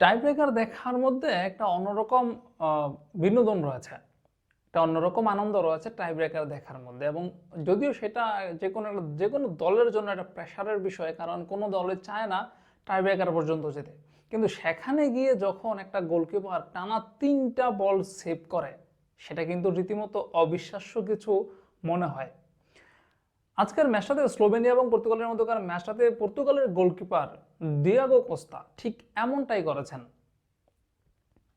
Tiebreaker দেখার মধ্যে একটা অন্যরকম বিনোদন রয়েছে। একটা অন্যরকম আনন্দ রয়েছে টাইব্রেকার দেখার মধ্যে এবং যদিও সেটা যে কোনো যে কোনো দলের জন্য একটা প্রেশারের বিষয়, কারণ কোনো দলে চায় না টাইব্রেকার পর্যন্ত যেতে। কিন্তু সেখানে গিয়ে যখন একটা গোলকিপার টানা তিনটা বল সেভ করে, সেটা কিন্তু রীতিমতো অবিশ্বাস্য কিছু মনে হয়। আজকের ম্যাচটাতে স্লোভেনিয়া এবং পর্তুগালের মধ্যকার ম্যাচটাতে পর্তুগালের গোলকিপার ডিয়াগো কোস্তা ঠিক এমনটাই করেছেন।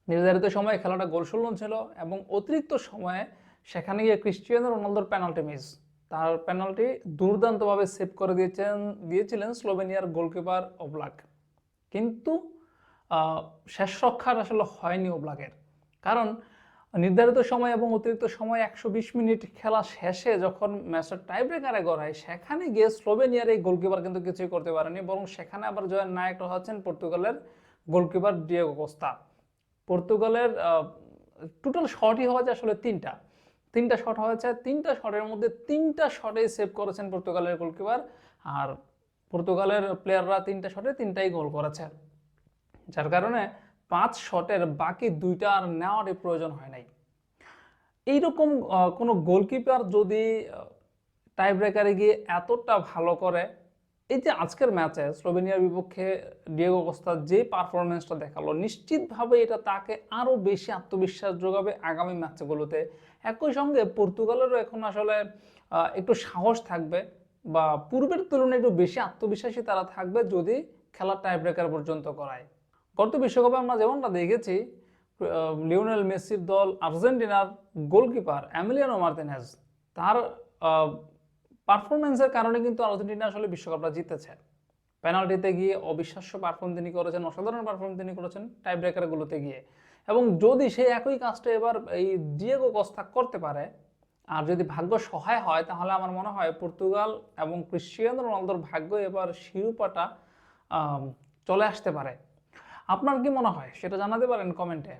নির্ধারিত সময়ে খেলাটা গোলশূন্য ছিল এবং অতিরিক্ত সময়ে সেখানে গিয়ে ক্রিস্টিয়ানো রোনালদোর পেনাল্টি মিস। তার পেনাল্টি দুর্দান্তভাবে সেভ করে দিয়েছেন, দিয়েছিলেন স্লোভেনিয়ার গোলকিপার ওবলাক। কিন্তু শেষ রক্ষার আসলে হয়নি ওবলাকের। কারণ নির্ধারিত সময় এবং অতিরিক্ত সময় একশো বিশ মিনিট খেলা শেষে যখন ম্যাচটা টাই ব্রেকারে গড়ায়, সেখানে গিয়ে স্লোভেনিয়ার এই গোলকিপার কিন্তু কিছুই করতে পারেনি, বরং সেখানে আবার জয়ের নায়কটা হচ্ছেন পর্তুগালের গোলকিপার ডিয়েগো কোস্তা পর্তুগালের টোটাল শটই হওয়া হয়েছে আসলে তিনটা। তিনটা শট হয়েছে, তিনটা শটের মধ্যে তিনটা শটে সেভ করেছেন পর্তুগালের গোলকিপার আর পর্তুগালের প্লেয়াররা তিনটা শটে তিনটাই গোল করেছে। যার কারণে পাঁচ শটের বাকি দুইটা আর নেওয়ারই প্রয়োজন হয় নাই। এইরকম কোনো গোলকিপার যদি টাই ব্রেকারে গিয়ে এতটা ভালো করে, এই যে আজকের ম্যাচে স্লোভেনিয়ার বিপক্ষে ডিয়েগো কোস্তা যে পারফরমেন্সটা দেখাল, নিশ্চিতভাবে এটা তাকে আরও বেশি আত্মবিশ্বাস যোগাবে আগামী ম্যাচগুলোতে। একই সঙ্গে পর্তুগালেরও এখন আসলে একটু সাহস থাকবে বা পূর্বের তুলনায় একটু বেশি আত্মবিশ্বাসী তারা থাকবে যদি খেলা টাই ব্রেকার পর্যন্ত করায়। গত বিশ্বকাপে আমরা যেমনটা দেখেছি লিওনেল মেসির দল আর্জেন্টিনার গোলকিপার অ্যামিলিয়ানো মার্তিনেজ, তার পারফরমেন্সের কারণে কিন্তু আর্জেন্টিনা আসলে বিশ্বকাপটা জিতেছে। পেনাল্টিতে গিয়ে অবিশ্বাস্য পারফর্ম তিনি করেছেন, অসাধারণ পারফর্ম তিনি করেছেন টাই ব্রেকারগুলোতে গিয়ে। এবং যদি সে একই কাজটা এবার এই ডিয়েগো কস্তা করতে পারে, আর যদি ভাগ্য সহায় হয়, তাহলে আমার মনে হয় পর্তুগাল এবং ক্রিশ্চিয়ানো রোনালদোর ভাগ্য এবার শিরোপাটা চলে আসতে পারে। আপনার কি মনে হয়? সেটা জানাতে পারেন কমেন্টে।